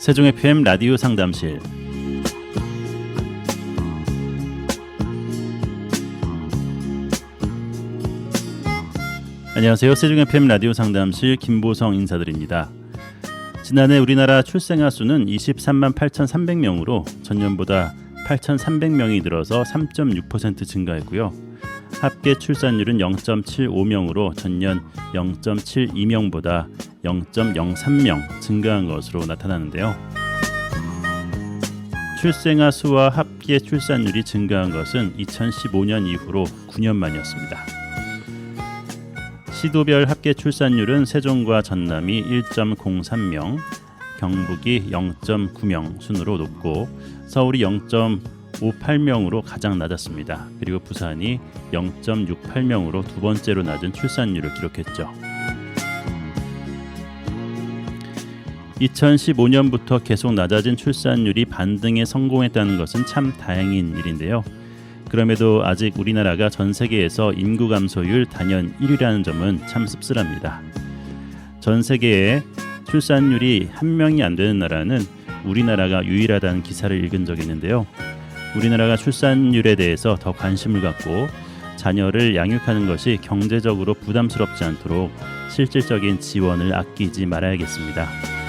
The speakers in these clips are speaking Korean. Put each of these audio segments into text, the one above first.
세종 FM 라디오 상담실 안녕하세요. 세종 FM 라디오 상담실 김보성 인사드립니다. 지난해 우리나라 출생아 수는 23만 8,300명으로 전년보다 8,300명이 늘어서 3.6% 증가했고요. 합계 출산율은 0.75명으로 전년 0.72명보다 0.03명 증가한 것으로 나타나는데요. 출생아 수와 합계 출산율이 증가한 것은 2015년 이후로 9년 만이었습니다. 시도별 합계 출산율은 세종과 전남이 1.03명, 경북이 0.9명 순으로 높고 서울이 0.58명으로 가장 낮았습니다. 그리고 부산이 0.68명으로 두 번째로 낮은 출산율을 기록했죠. 2015년부터 계속 낮아진 출산율이 반등에 성공했다는 것은 참 다행인 일인데요. 그럼에도 아직 우리나라가 전 세계에서 인구 감소율 단연 1위라는 점은 참 씁쓸합니다. 전 세계에 출산율이 한 명이 안 되는 나라는 우리나라가 유일하다는 기사를 읽은 적이 있는데요. 우리나라가 출산율에 대해서 더 관심을 갖고 자녀를 양육하는 것이 경제적으로 부담스럽지 않도록 실질적인 지원을 아끼지 말아야겠습니다.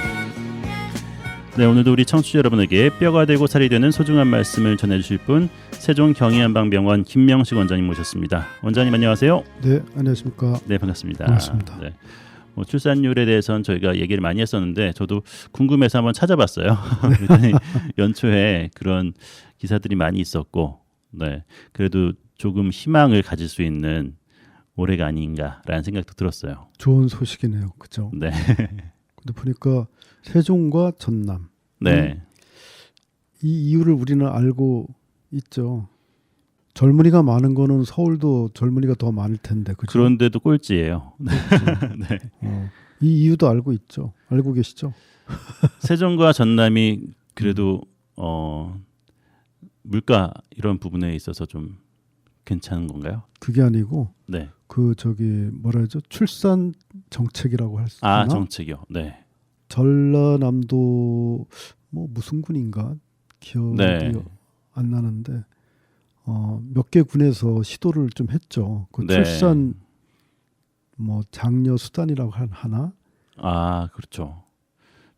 네, 오늘도 우리 청취자 여러분에게 뼈가 되고 살이 되는 소중한 말씀을 전해주실 분 세종 경희한방병원 김명식 원장님 모셨습니다. 원장님 안녕하세요. 네, 안녕하십니까. 네, 반갑습니다. 반갑습니다. 네. 뭐 출산율에 대해서는 저희가 얘기를 많이 했었는데 저도 궁금해서 한번 찾아봤어요. 그랬더니 연초에 그런 기사들이 많이 있었고, 네, 그래도 조금 희망을 가질 수 있는 올해가 아닌가라는 생각도 들었어요. 좋은 소식이네요. 그죠? 네, 근데 보니까 세종과 전남 네, 이 이유를 우리는 알고 있죠. 젊은이가 많은 거는 서울도 젊은이가 더 많을 텐데. 그죠? 그런데도 꼴찌예요. 네. 어, 이 이유도 알고 있죠. 알고 계시죠? 세종과 전남이 그래도 어 물가 이런 부분에 있어서 좀 괜찮은 건가요? 그게 아니고 네. 그 저기 뭐라 하죠? 출산 정책이라고 할 수 있나? 아 정책이요. 네. 전라남도 뭐 무슨 군인가 기억이 네. 안 나는데 어, 몇 개 군에서 시도를 좀 했죠. 그 네. 출산 뭐 장려 수단이라고 한 하나? 아 그렇죠.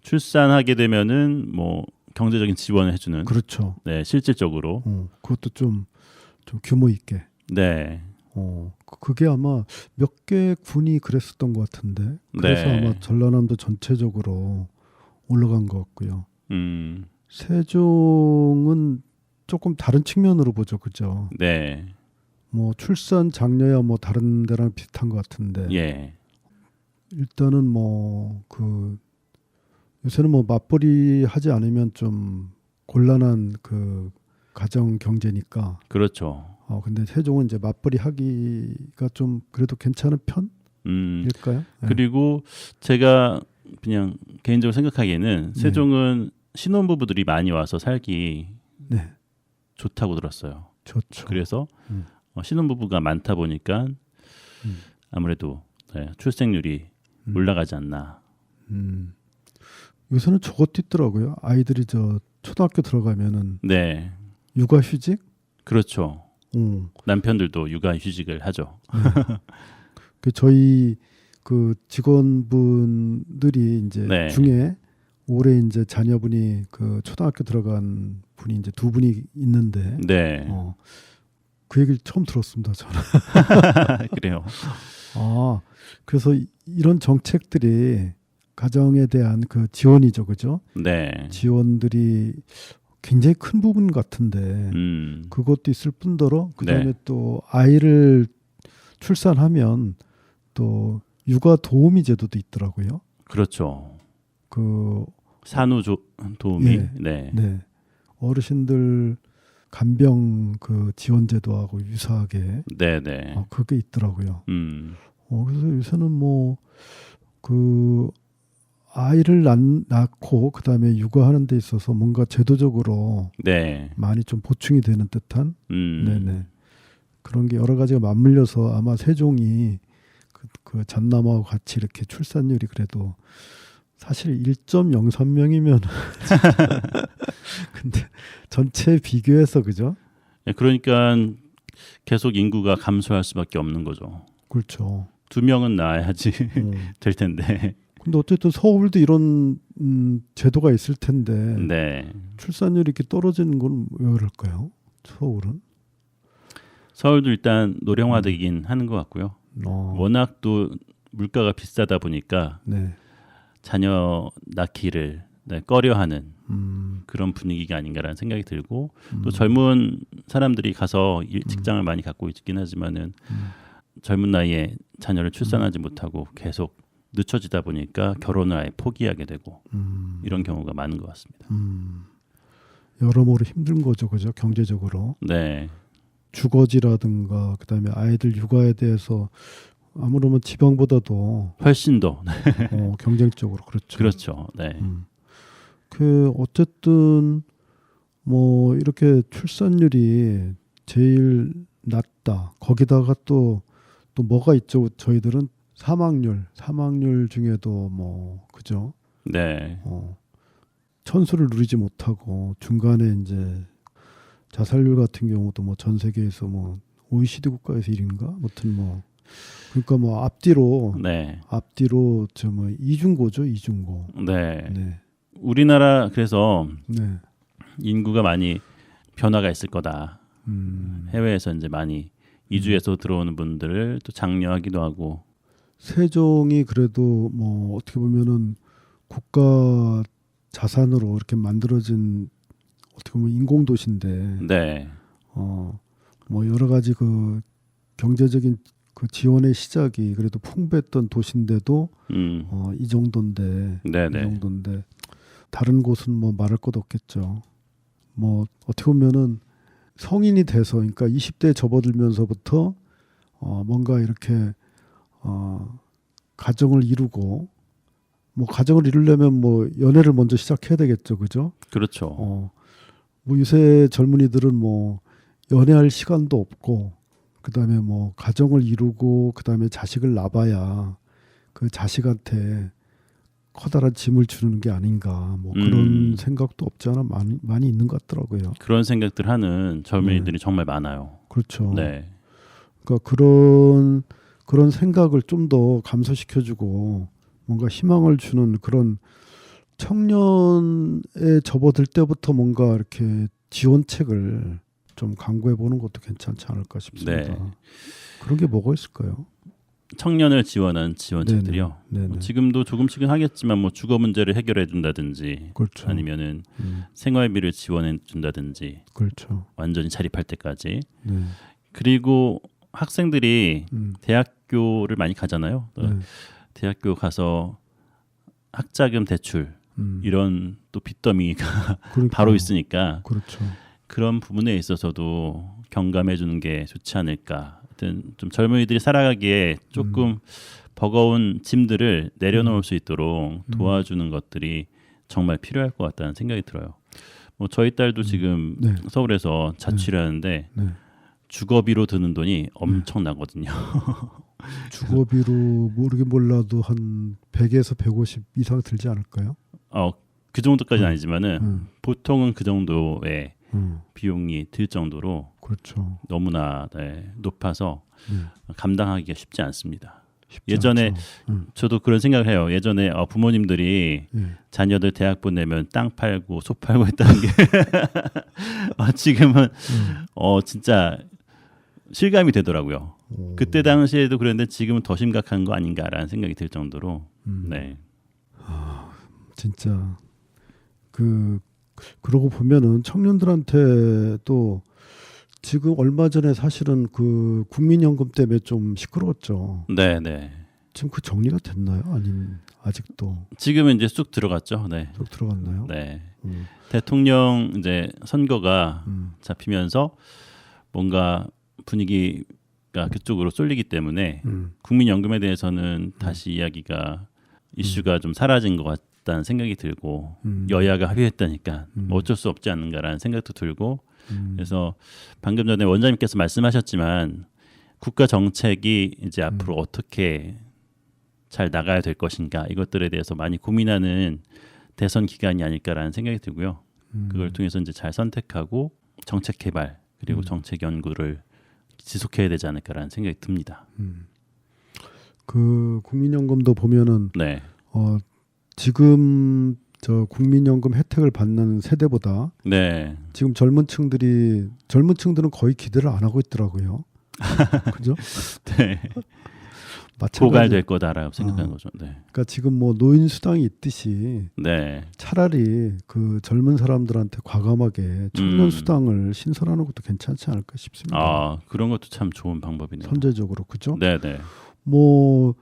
출산하게 되면은 뭐 경제적인 지원을 해주는. 그렇죠. 네 실질적으로. 어, 그것도 좀, 좀 규모 있게. 네. 어, 그- 그게 아마 몇 개 군이 그랬었던 것 같은데. 그래서 네. 아마 전라남도 전체적으로 올라간 것 같고요. 음. 세종은 조금 다른 측면으로 보죠, 그죠? 네. 뭐 출산 장려야 뭐 다른 데랑 비슷한 것 같은데 예. 일단은 뭐 그 요새는 뭐 맞벌이 하지 않으면 좀 곤란한 그 가정 경제니까 그렇죠. 어 근데 세종은 이제 맞벌이 하기가 좀 그래도 괜찮은 음. 편일까요? 네. 그리고 제가 그냥 개인적으로 생각하기에는 네. 세종은 신혼부부들이 많이 와서 살기 네, 좋다고 들었어요. 좋죠. 그래서 음. 어, 신혼부부가 많다 보니까 음. 아무래도 네, 출생률이 음. 올라가지 않나. 음. 요새는 저것도 있더라고요. 아이들이 저 초등학교 들어가면은 네, 육아휴직? 그렇죠. 어. 남편들도 육아 휴직을 하죠. 그 저희 그 직원분들이 이제 네. 중에 올해 이제 자녀분이 그 초등학교 들어간 분이 이제 두 분이 있는데 네, 어, 그 얘기를 처음 들었습니다 저는. 그래요. 아 그래서 이- 이런 정책들이 가정에 대한 그 지원이죠, 그죠? 네, 지원들이 굉장히 큰 부분 같은데 음, 그것도 있을 뿐더러 그다음에 네. 또 아이를 출산하면 또 육아 도우미 제도도 있더라고요. 그렇죠. 그 산후 도우미. 예. 네, 네. 어르신들 간병 그 지원 제도하고 유사하게 네, 네. 어, 그게 있더라고요. 음, 어, 그래서 요새는 뭐 그 아이를 낳, 낳고 그다음에 육아하는 데 있어서 뭔가 제도적으로 네, 많이 좀 보충이 되는 듯한 음, 네네 그런 게 여러 가지가 맞물려서 아마 세종이 그, 그 전남하고 같이 이렇게 출산율이 그래도 사실 1.03명이면 근데 전체 비교해서 그죠? 예, 그러니까 계속 인구가 감소할 수밖에 없는 거죠. 그렇죠. 두 명은 나아야지 어. 될 텐데. 근데 어쨌든 서울도 이런 음, 제도가 있을 텐데 네. 출산율이 이렇게 떨어지는 건 왜 그럴까요? 서울은? 서울도 일단 노령화되긴 하는 것 같고요. 어, 워낙 또 물가가 비싸다 보니까 네. 자녀 낳기를 네, 꺼려하는 음, 그런 분위기가 아닌가라는 생각이 들고 음, 또 젊은 사람들이 가서 일- 직장을 많이 갖고 있긴 하지만은 음. 젊은 나이에 자녀를 출산하지 못하고 계속 늦춰지다 보니까 결혼을 아예 포기하게 되고 음, 이런 경우가 많은 것 같습니다. 음, 여러모로 힘든 거죠, 그죠? 경제적으로 네, 주거지라든가 그다음에 아이들 육아에 대해서 아무러면 지방보다도 훨씬 더 어, 경쟁적으로 그렇죠. 그렇죠. 네, 음. 그 어쨌든 뭐 이렇게 출산율이 제일 낮다. 거기다가 또또 뭐가 있죠? 저희들은 사망률, 사망률 중에도 뭐 그죠? 네, 어, 천수를 누리지 못하고 중간에 이제 자살률 같은 경우도 뭐 전 세계에서 뭐 OECD 국가에서 1인가? 아무튼 뭐 그러니까 뭐 앞뒤로 네, 앞뒤로 저 뭐 이중고죠, 이중고. 네. 네. 우리나라 그래서 네. 인구가 많이 변화가 있을 거다. 음. 해외에서 이제 많이 이주해서 들어오는 분들을 또 장려하기도 하고 세종이 그래도 뭐 어떻게 보면은 국가 자산으로 이렇게 만들어진 어떻게 보면 인공 도시인데 네, 어뭐 여러 가지 그 경제적인 그 지원의 시작이 그래도 풍부했던 도시인데도 음, 어이 정도인데 네, 이 네, 정도인데 다른 곳은 뭐 말할 것 없겠죠. 뭐 어떻게 보면은 성인이 돼서 그러니까 20대에 접어들면서부터 어 뭔가 이렇게 어 가정을 이루고 뭐 가정을 이루려면 뭐 연애를 먼저 시작해야 되겠죠. 그죠? 그렇죠. 어. 뭐 요새 젊은이들은 뭐 연애할 시간도 없고 그다음에 뭐 가정을 이루고 그다음에 자식을 낳아야 그 자식한테 커다란 짐을 주는 게 아닌가 뭐 그런 음. 생각도 없지 않아 많이 많이 있는 것 같더라고요. 그런 생각들 하는 젊은이들이 정말 많아요. 그렇죠. 네, 그러니까 그런 그런 생각을 좀 더 감소시켜주고 뭔가 희망을 주는 그런 청년에 접어들 때부터 뭔가 이렇게 지원책을 좀 강구해 보는 것도 괜찮지 않을까 싶습니다. 네. 그런 게 뭐가 있을까요? 청년을 지원한 지원책들이요. 네네. 뭐 지금도 조금씩은 하겠지만 뭐 주거 문제를 해결해 준다든지 그렇죠. 아니면은 음, 생활비를 지원해 준다든지 그렇죠. 완전히 자립할 때까지 네. 그리고 학생들이 음, 대학교를 많이 가잖아요. 어, 네. 대학교 가서 학자금 대출 음, 이런 또 빚더미가 바로 있으니까 그렇죠. 그런 부분에 있어서도 경감해 주는 게 좋지 않을까. 하여튼 좀 젊은이들이 살아가기에 조금 음. 버거운 짐들을 내려놓을 수 있도록 음. 도와주는 것들이 정말 필요할 것 같다는 생각이 들어요. 뭐 저희 딸도 지금 네. 서울에서 자취를 하는데 네. 주거비로 드는 돈이 엄청나거든요. 주거비로 모르게 몰라도 한 100에서 150 이상 들지 않을까요? 어, 그 정도까지는 음. 아니지만은 음, 보통은 그 정도의 음, 비용이 들 정도로 그렇죠. 너무나 네, 높아서 네. 감당하기가 쉽지 않습니다. 쉽지 예전에. 음, 저도 그런 생각을 해요. 예전에 어, 부모님들이 예. 자녀들 대학 보내면 땅 팔고 소 팔고 했다는 게 어, 지금은 음. 어 진짜 실감이 되더라고요. 오, 그때 당시에도 그랬는데 지금은 더 심각한 거 아닌가라는 생각이 들 정도로 음, 네. 진짜 그 그러고 보면은 청년들한테 또 지금 얼마 전에 사실은 그 국민연금 때문에 좀 시끄러웠죠. 네, 네. 지금 그 정리가 됐나요? 아닌 아직도 지금은 이제 쑥 들어갔죠. 네. 쭉 들어갔나요? 네. 음, 대통령 이제 선거가 음, 잡히면서 뭔가 분위기가 그쪽으로 쏠리기 때문에 음, 국민연금에 대해서는 다시 이야기가 이슈가 좀 사라진 것 같다는 생각이 들고 음, 여야가 합의했다니까 음. 뭐 어쩔 수 없지 않는가라는 생각도 들고 음, 그래서 방금 전에 원장님께서 말씀하셨지만 국가 정책이 이제 음. 앞으로 어떻게 잘 나가야 될 것인가 이것들에 대해서 많이 고민하는 대선 기간이 아닐까라는 생각이 들고요. 음. 그걸 통해서 이제 잘 선택하고 정책 개발 그리고 음. 정책 연구를 지속해야 되지 않을까라는 생각이 듭니다. 음. 그 국민연금도 보면은 네, 어 지금 저 국민연금 혜택을 받는 세대보다 네, 지금 젊은 층들이 젊은 층들은 거의 기대를 안 하고 있더라고요. 그죠? 네. 마찬가지. 고갈될 거다라고 생각하는 어. 거죠. 네, 그러니까 지금 뭐 노인 수당이 있듯이 네, 차라리 그 젊은 사람들한테 과감하게 청년 음. 수당을 신설하는 것도 괜찮지 않을까 싶습니다. 아 그런 것도 참 좋은 방법이네요. 선제적으로 그죠? 네, 네, 뭐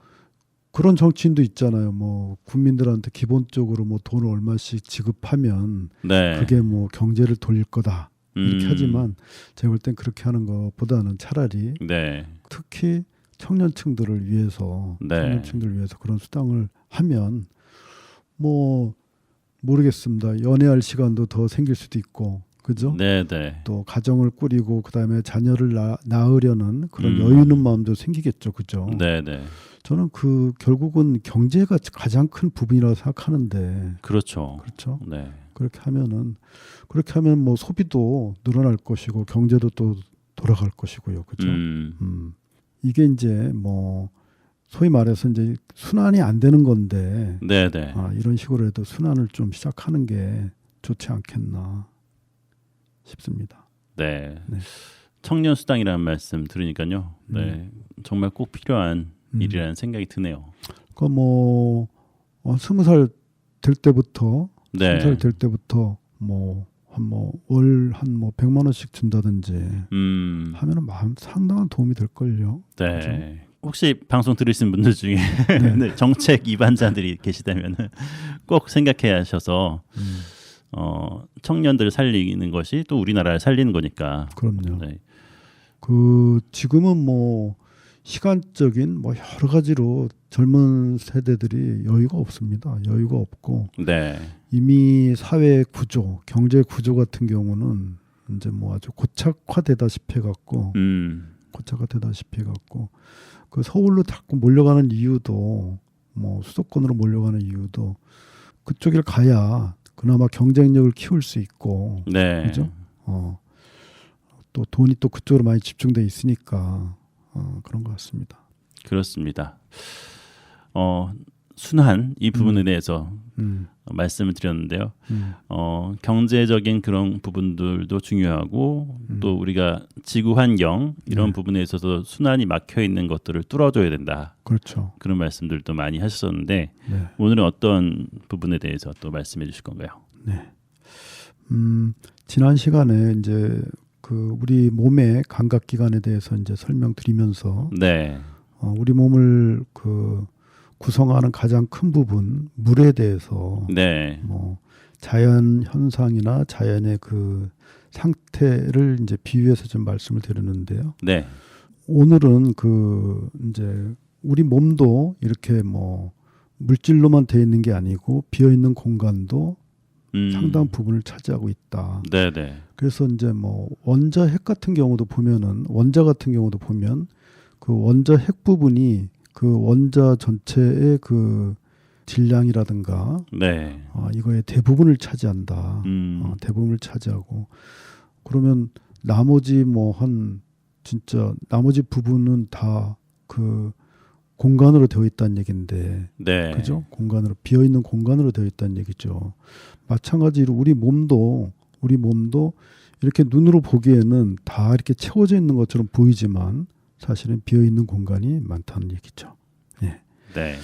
그런 정치인도 있잖아요. 뭐 국민들한테 기본적으로 뭐 돈을 얼마씩 지급하면 네. 그게 뭐 경제를 돌릴 거다 이렇게 음, 하지만 제가 볼 땐 그렇게 하는 것보다는 차라리 네, 특히 청년층들을 위해서 네. 청년층들을 위해서 그런 수당을 하면 뭐 모르겠습니다. 연애할 시간도 더 생길 수도 있고 그죠? 네, 네, 또 가정을 꾸리고 그다음에 자녀를 낳, 낳으려는 그런 음. 여유 있는 마음도 생기겠죠. 그죠? 네, 네, 저는 그 결국은 경제가 가장 큰 부분이라고 생각하는데 그렇죠. 그렇죠. 네, 그렇게 하면은 그렇게 하면 뭐 소비도 늘어날 것이고 경제도 또 돌아갈 것이고요. 그죠? 음. 음, 이게 이제 뭐 소위 말해서 이제 순환이 안 되는 건데 네, 네, 아, 이런 식으로 해도 순환을 좀 시작하는 게 좋지 않겠나 싶습니다. 네. 네. 청년 수당이라는 말씀 들으니까요. 네, 정말 꼭 필요한 음. 일이라는 생각이 드네요. 그뭐 어, 스무 살 될 때부터 네, 스무 살될 때부터 뭐 한뭐월한뭐 백만 원씩 준다든지 음, 하면은 마음 상당한 도움이 될 걸요. 네. 혹시 방송 들으신 분들 중에 네, 정책 위반자들이 계시다면 꼭 생각해 하셔서 음, 어, 청년들을 살리는 것이 또 우리나라를 살리는 거니까. 그럼요. 네. 그 지금은 뭐 시간적인 뭐 여러 가지로 젊은 세대들이 여유가 없습니다. 여유가 없고 네. 이미 사회 구조, 경제 구조 같은 경우는 이제 뭐 아주 고착화되다시피 해갖고 음. 고착화되다시피 해갖고 그 서울로 자꾸 몰려가는 이유도 뭐 수도권으로 몰려가는 이유도 그쪽을 가야 그나마 경쟁력을 키울 수 있고 네. 그죠? 어, 또 돈이 또 그쪽으로 많이 집중돼 있으니까 어, 그런 것 같습니다. 그렇습니다. 어, 순환 이 부분에 대해서 음, 말씀을 드렸는데요. 음, 어, 경제적인 그런 부분들도 중요하고 음. 또 우리가 지구 환경 이런 네. 부분에 있어서 순환이 막혀 있는 것들을 뚫어줘야 된다. 그렇죠. 그런 말씀들도 많이 하셨었는데 네, 오늘은 어떤 부분에 대해서 또 말씀해 주실 건가요? 네. 음, 지난 시간에 이제 그 우리 몸의 감각 기관에 대해서 이제 설명드리면서 네. 어, 우리 몸을 그 구성하는 가장 큰 부분 물에 대해서 네. 뭐 자연 현상이나 자연의 그 상태를 이제 비유해서 좀 말씀을 드렸는데요. 네. 오늘은 그 이제 우리 몸도 이렇게 뭐 물질로만 돼 있는 게 아니고 비어 있는 공간도 음. 상당 부분을 차지하고 있다. 네, 네. 그래서 이제 뭐 원자 핵 같은 경우도 보면은 원자 같은 경우도 보면 그 원자 핵 부분이 그 원자 전체의 그 질량이라든가 네. 아, 이거의 대부분을 차지한다. 음. 어, 대부분을 차지하고 그러면 나머지 뭐 한 진짜 나머지 부분은 다 그 공간으로 되어 있다는 얘기인데 네. 그죠? 공간으로 비어 있는 공간으로 되어 있다는 얘기죠. 마찬가지로 우리 몸도 우리 몸도 이렇게 눈으로 보기에는 다 이렇게 채워져 있는 것처럼 보이지만 사실은 비어 있는 공간이 많다는 얘기죠. 네.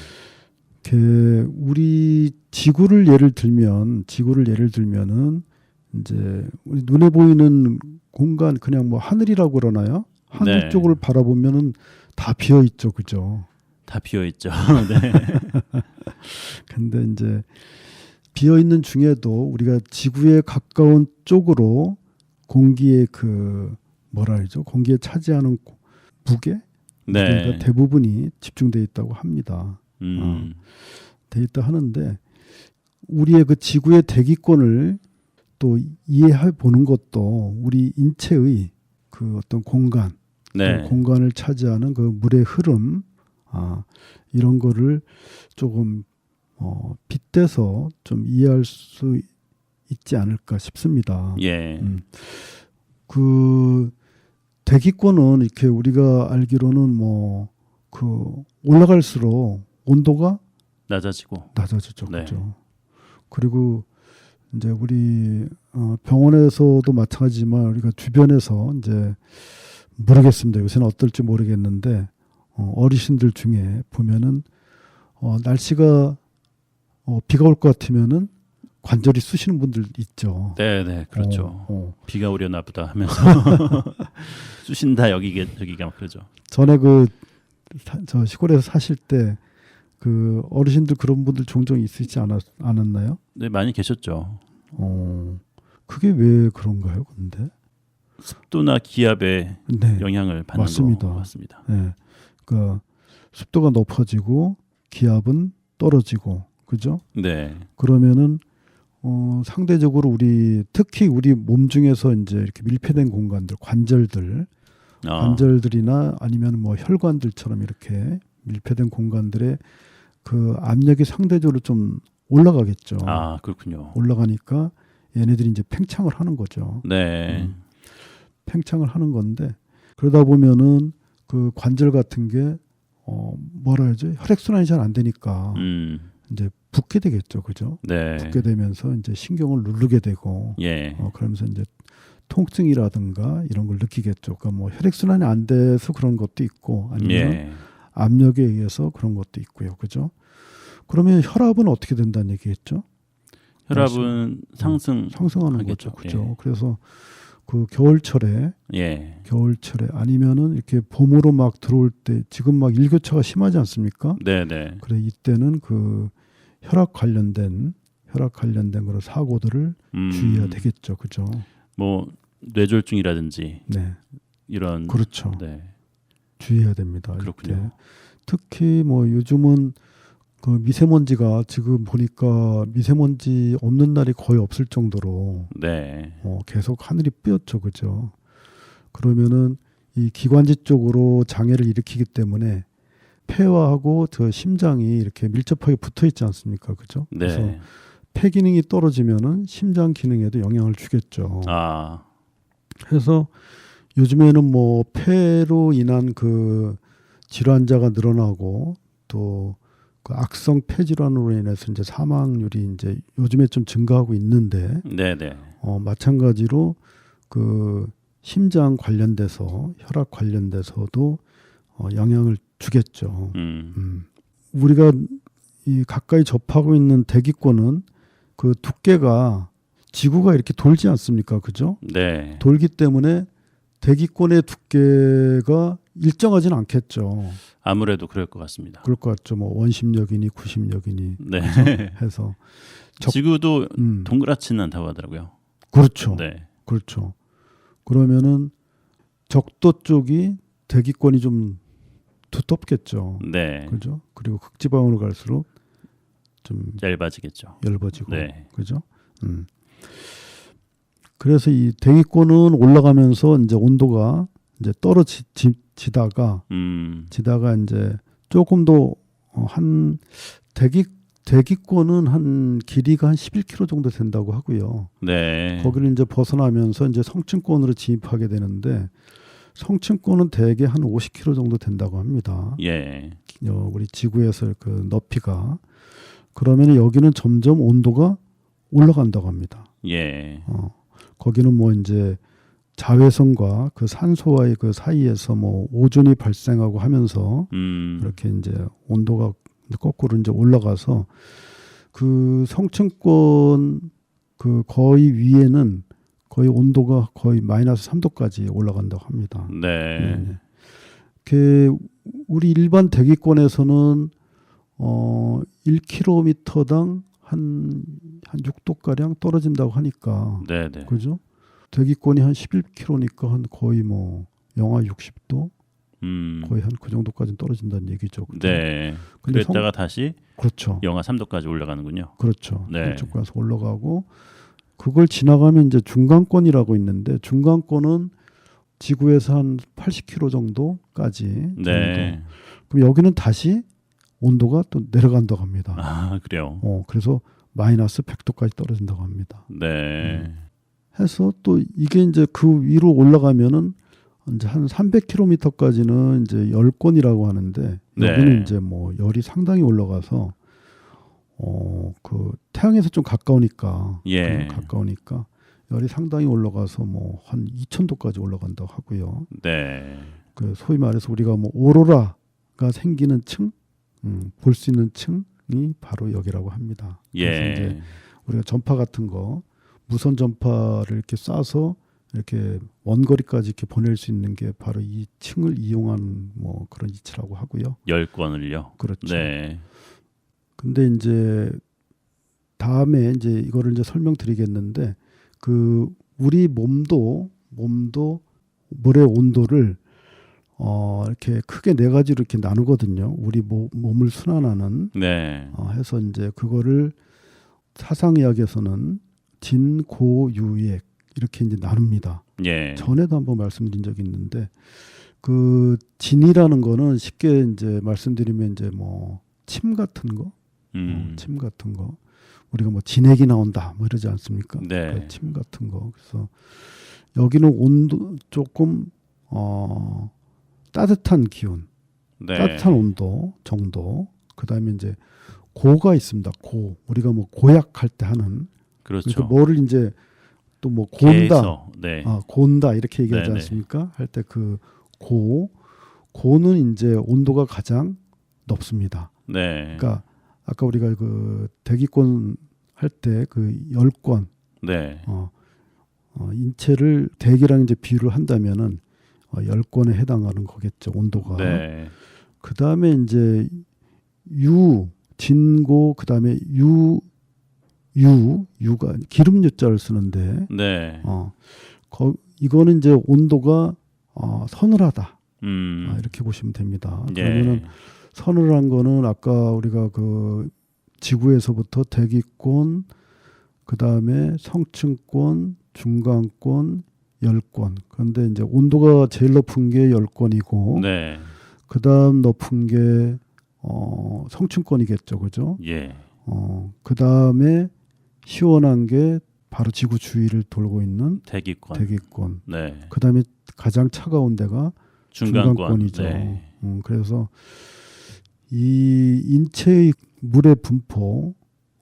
이렇게 우리 지구를 예를 들면 지구를 예를 들면은 이제 우리 눈에 보이는 공간 그냥 뭐 하늘이라고 그러나요? 하늘 네. 쪽을 바라보면은 다 비어 있죠, 그죠? 다 비어 있죠. 네. 근데 이제 비어 있는 중에도 우리가 지구에 가까운 쪽으로 공기의 그 뭐라 그러죠? 공기에 차지하는 고- 무게 네. 그러니까 대부분이 집중돼 있다고 합니다. 음. 돼 있다 하는데 우리의 그 지구의 대기권을 또 이해해 보는 것도 우리 인체의 그 어떤 공간, 네. 그 공간을 차지하는 그 물의 흐름, 아, 이런 거를 조금 어, 빗대서 좀 이해할 수 있지 않을까 싶습니다. 예. 음. 그 대기권은 이렇게 우리가 알기로는 뭐 그 올라갈수록 온도가 낮아지고. 낮아지죠. 네. 그죠. 그리고 이제 우리 어 병원에서도 마찬가지지만 우리가 주변에서 이제 모르겠습니다. 요새는 어떨지 모르겠는데 어 어르신들 중에 보면은 어 날씨가 어 비가 올 것 같으면은 관절이 쑤시는 분들 있죠. 네, 네, 그렇죠. 어, 어. 비가 오려나 보다 하면서 쑤신다 여기게 저기가 막 그러죠. 전에 그 저 시골에서 사실 때 그 어르신들 그런 분들 종종 있으시지 않았, 않았나요? 네, 많이 계셨죠. 어, 그게 왜 그런가요? 근데 습도나 기압에 네, 영향을 받는 맞습니다. 거 맞습니다. 네, 그 습도가 높아지고 기압은 떨어지고 그죠? 네. 그러면은 어, 상대적으로 우리 특히 우리 몸 중에서 이제 이렇게 밀폐된 공간들 관절들 아, 관절들이나 아니면 뭐 혈관들처럼 이렇게 밀폐된 공간들에 그 압력이 상대적으로 좀 올라가겠죠. 아, 그렇군요. 올라가니까 얘네들이 이제 팽창을 하는 거죠. 네. 음. 팽창을 하는 건데 그러다 보면은 그 관절 같은 게 어, 뭐라 해야지 혈액 순환이 잘 안 되니까 음. 이제 붓게 되겠죠, 그죠? 네. 붓게 되면서 이제 신경을 누르게 되고 예. 어, 그러면서 이제 통증이라든가 이런 걸 느끼겠죠. 그러니까 뭐 혈액 순환이 안 돼서 그런 것도 있고 아니면 예. 압력에 의해서 그런 것도 있고요, 그죠? 그러면 혈압은 어떻게 된다는 얘기겠죠? 혈압은 상승 상승하는 하겠죠. 거죠, 그죠? 예. 그래서 그 겨울철에 예. 겨울철에 아니면은 이렇게 봄으로 막 들어올 때 지금 막 일교차가 심하지 않습니까? 네, 네. 그래 이때는 그 혈압 관련된 혈압 관련된 그런 사고들을 음, 주의해야 되겠죠, 그죠? 뭐 뇌졸중이라든지 네, 이런 그렇죠. 네. 주의해야 됩니다. 그렇군요. 이때. 특히 뭐 요즘은 그 미세먼지가 지금 보니까 미세먼지 없는 날이 거의 없을 정도로 네. 어, 계속 하늘이 뿌옇죠, 그죠? 그러면은 이 기관지 쪽으로 장애를 일으키기 때문에 폐와하고 저 심장이 이렇게 밀접하게 붙어 있지 않습니까, 그죠? 그래서 네. 폐 기능이 떨어지면은 심장 기능에도 영향을 주겠죠. 아, 그래서 요즘에는 뭐 폐로 인한 그 질환자가 늘어나고 또 그 악성 폐 질환으로 인해서 이제 사망률이 이제 요즘에 좀 증가하고 있는데 네, 네. 어 마찬가지로 그 심장 관련돼서 혈압 관련돼서도 어 영향을 주겠죠. 음. 음. 우리가 이 가까이 접하고 있는 대기권은 그 두께가 지구가 이렇게 돌지 않습니까? 그죠? 네. 돌기 때문에 대기권의 두께가 일정하지는 않겠죠. 아무래도 그럴 것 같습니다. 그럴 것 같죠. 뭐 원심력이니 구심력이니 네. 해서 적- 지구도 음, 동그랗지는 않다고 하더라고요. 그렇죠. 네. 그렇죠. 그러면은 적도 쪽이 대기권이 좀 두텁겠죠. 네. 그죠? 그리고 극지방으로 갈수록 좀 얇아지겠죠. 얇아지고 네. 그죠? 음. 그래서 이 대기권은 올라가면서 이제 온도가 이제 떨어지다가 음. 지다가 이제 조금 더한 대기 대기권은 한 길이가 한 11km 정도 된다고 하고요. 네. 거기를 이제 벗어나면서 이제 성층권으로 진입하게 되는데 성층권은 대개 한 50km 정도 된다고 합니다. 예. 어, 우리 지구에서 그 높이가 그러면 여기는 점점 온도가 올라간다고 합니다. 예. 어, 거기는 뭐 이제 자외선과 그 산소와의 그 사이에서 뭐 오존이 발생하고 하면서 음. 이렇게 이제 온도가 거꾸로 이제 올라가서 그 성층권 그 거의 위에는 거의 온도가 거의 마이너스 3도까지 올라간다고 합니다. 네. 네. 그 우리 일반 대기권에서는 어 1km당 한한 6도 가량 떨어진다고 하니까 네, 네. 그죠? 대기권이 한 11km니까 한 거의 뭐 영하 60도 음. 거의 한 그 정도까지 떨어진다는 얘기죠. 그죠? 네. 근데 성- 그랬다가 다시 그렇죠. 영하 3도까지 올라가는군요. 그렇죠. 네. 한쪽 가서 올라가고 그걸 지나가면 이제 중간권이라고 있는데 중간권은 지구에서 한 80km 정도까지. 네. 정도. 그럼 여기는 다시 온도가 또 내려간다고 합니다. 아 그래요. 어, 그래서 마이너스 100도까지 떨어진다고 합니다. 네. 해서 또 이게 이제 그 위로 올라가면은 이제 한 300km까지는 이제 열권이라고 하는데 네. 여기는 이제 뭐 열이 상당히 올라가서 어 그 태양에서 좀 가까우니까 예. 그 가까우니까 열이 상당히 올라가서 뭐 한 2000도까지 올라간다고 하고요. 네. 그 소위 말해서 우리가 뭐 오로라가 생기는 층, 음, 볼 수 있는 층이 바로 여기라고 합니다. 그래서 이제 예. 우리가 전파 같은 거 무선 전파를 이렇게 쏴서 이렇게 원거리까지 이렇게 보낼 수 있는 게 바로 이 층을 이용한 뭐 그런 이치라고 하고요. 열 건을요. 그렇죠. 네. 근데 이제 다음에 이제 이거를 이제 설명드리겠는데 그 우리 몸도 몸도 물의 온도를 어 이렇게 크게 네 가지로 이렇게 나누거든요. 우리 모, 몸을 순환하는 네. 어, 해서 이제 그거를 사상의학에서는 진고유액 이렇게 이제 나눕니다. 예. 전에도 한번 말씀드린 적이 있는데 그 진이라는 거는 쉽게 이제 말씀드리면 이제 뭐 침 같은 거, 음. 어, 침 같은 거 우리가 뭐 진액이 나온다 뭐 이러지 않습니까? 네. 그 침 같은 거 그래서 여기는 온도 조금 어 따뜻한 기운, 네. 따뜻한 온도 정도. 그다음에 이제 고가 있습니다. 고 우리가 뭐 고약할 때 하는 그렇죠. 그러니까 뭐를 이제 또뭐 고온다, 네. 아, 고온다 이렇게 얘기하지 네네. 않습니까? 할 때 그 고, 고는 이제 온도가 가장 높습니다. 네. 그러니까 아까 우리가 그 대기권 할 때 그 열권 네. 어, 어, 인체를 대기랑 이제 비유를 한다면은 어, 열권에 해당하는 거겠죠 온도가. 네. 그 다음에 이제 유 진고 그 다음에 유 유, 유가 기름 유자를 쓰는데 네. 어, 거, 이거는 이제 온도가 어, 서늘하다 음. 아, 이렇게 보시면 됩니다. 예. 그러면은 서늘한 거는 아까 우리가 그 지구에서부터 대기권, 그 다음에 성층권, 중간권, 열권. 그런데 이제 온도가 제일 높은 게 열권이고, 네. 그 다음 높은 게 어, 성층권이겠죠, 그죠? 예. 어, 그 다음에 시원한 게 바로 지구 주위를 돌고 있는 대기권. 대기권. 네. 그 다음에 가장 차가운 데가 중간권. 중간권이죠. 네. 음, 그래서 이 인체의 물의 분포,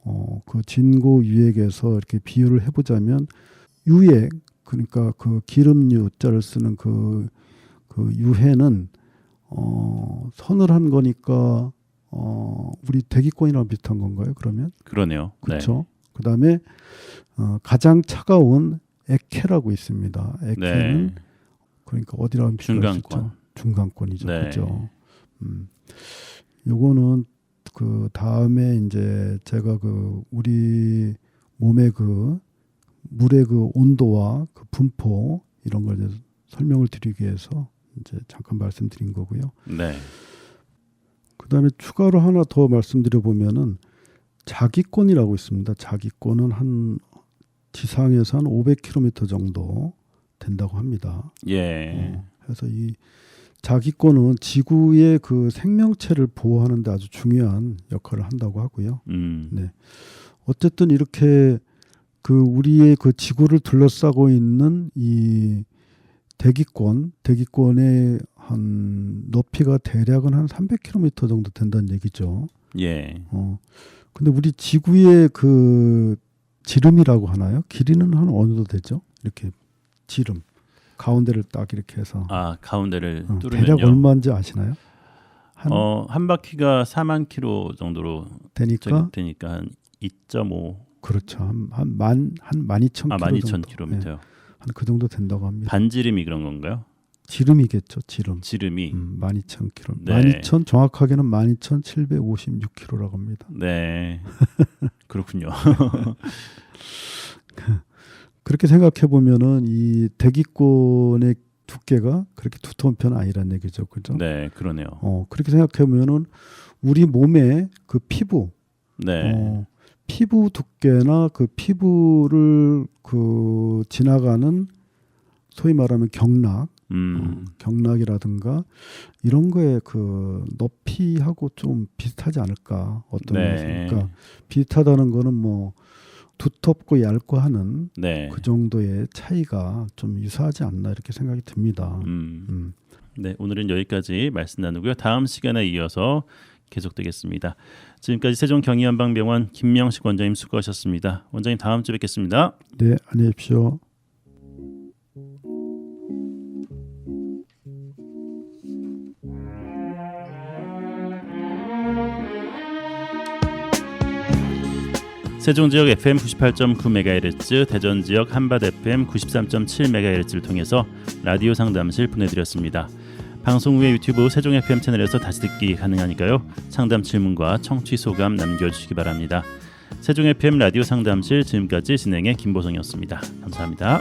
어, 그 진고 유액에서 이렇게 비유를 해보자면 유액 그러니까 그 기름유 자를 쓰는 그, 그 유해는 어, 서늘한 거니까 어, 우리 대기권이랑 비슷한 건가요? 그러면 그러네요. 그렇죠. 그다음에 어, 가장 차가운 액해라고 있습니다. 네. 액해는 네. 그러니까 어디라고 비교할 수 중간권. 있죠? 중간권이죠. 네. 그죠. 음. 요거는 그 다음에 이제 제가 그 우리 몸의 그 물의 그 온도와 그 분포 이런 걸 이제 설명을 드리기 위해서 이제 잠깐 말씀드린 거고요. 네. 그다음에 추가로 하나 더 말씀드려 보면은 자기권이라고 있습니다. 자기권은 한 지상에서 한 500km 정도 된다고 합니다. 예. 어, 그래서 이 자기권은 지구의 그 생명체를 보호하는 데 아주 중요한 역할을 한다고 하고요. 음. 네. 어쨌든 이렇게 그 우리의 그 지구를 둘러싸고 있는 이 대기권, 대기권의 한 높이가 대략은 한 300km 정도 된다는 얘기죠. 예. 어. 근데 우리 지구의 그 지름이라고 하나요? 길이는 한 어느 정도 되죠? 이렇게 지름 가운데를 딱 이렇게 해서 아 가운데를 어, 뚫으면요. 대략 얼마인지 아시나요? 한 어, 한 바퀴가 4만 킬로 정도로 되니까 되니까 한 2.5, 그렇죠 한한만한 만이천 아 킬로 12,000 정도 킬로미터요. 한그 정도 된다고 합니다. 반지름이 그런 건가요? 지름이겠죠 지름. 지름이. 음, 12,000 킬로. 네. 12,000 정확하게는 12,756 킬로라고 합니다. 네. 그렇군요. 그렇게 생각해 보면은 이 대기권의 두께가 그렇게 두터운 편은 아니란 얘기죠. 그죠? 네, 그러네요. 어, 그렇게 생각해 보면은 우리 몸의 그 피부 네. 어, 피부 두께나 그 피부를 그 지나가는 소위 말하면 경락 음. 어, 경락이라든가 이런 거에 그 높이하고 좀 비슷하지 않을까 어떤 네. 그러니까 비슷하다는 거는 뭐 두텁고 얇고 하는 네. 그 정도의 차이가 좀 유사하지 않나 이렇게 생각이 듭니다. 음. 음. 네, 오늘은 여기까지 말씀 나누고요. 다음 시간에 이어서 계속되겠습니다. 지금까지 세종경의한방병원 김명식 원장님 수고하셨습니다. 원장님 다음 주에 뵙겠습니다. 네, 안녕히 계십시오. 세종 지역 FM 98.9MHz, 대전 지역 한밭 FM 93.7MHz를 통해서 라디오 상담실 보내드렸습니다. 방송 후에 유튜브 세종 FM 채널에서 다시 듣기 가능하니까요. 상담 질문과 청취 소감 남겨주시기 바랍니다. 세종 FM 라디오 상담실 지금까지 진행의 김보성이었습니다. 감사합니다.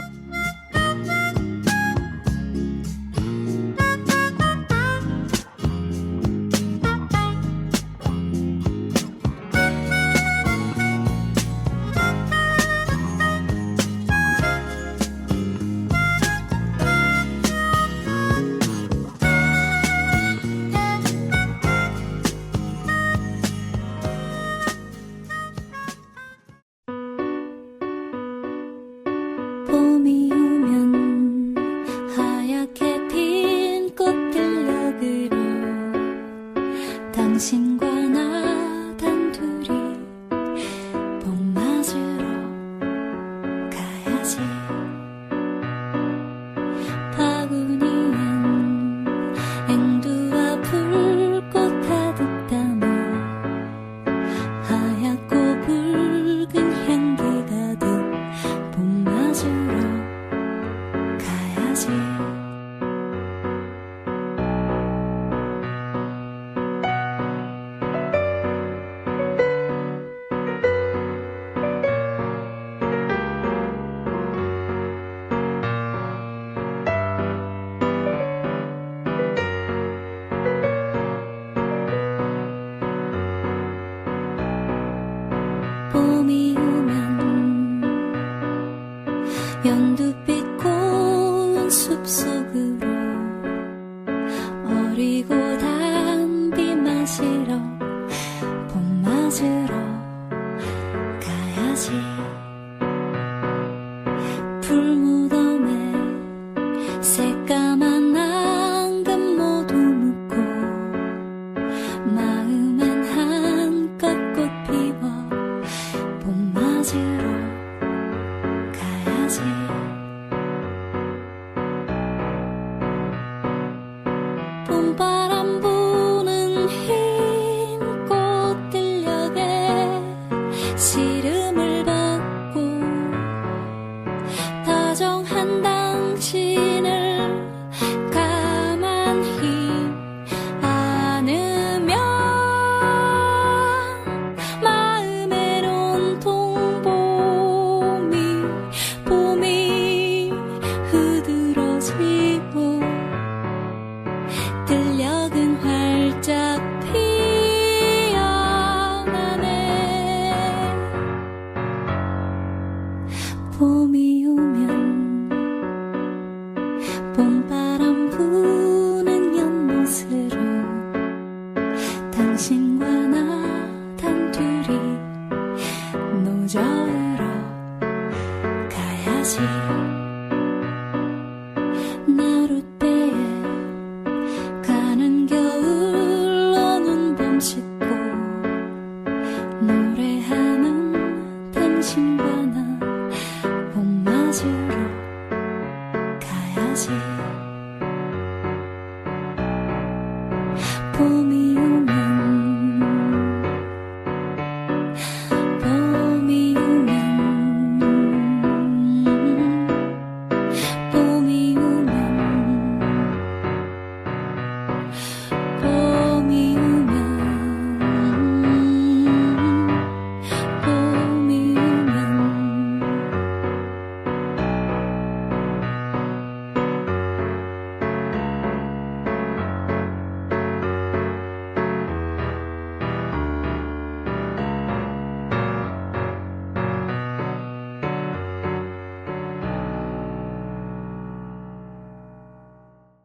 시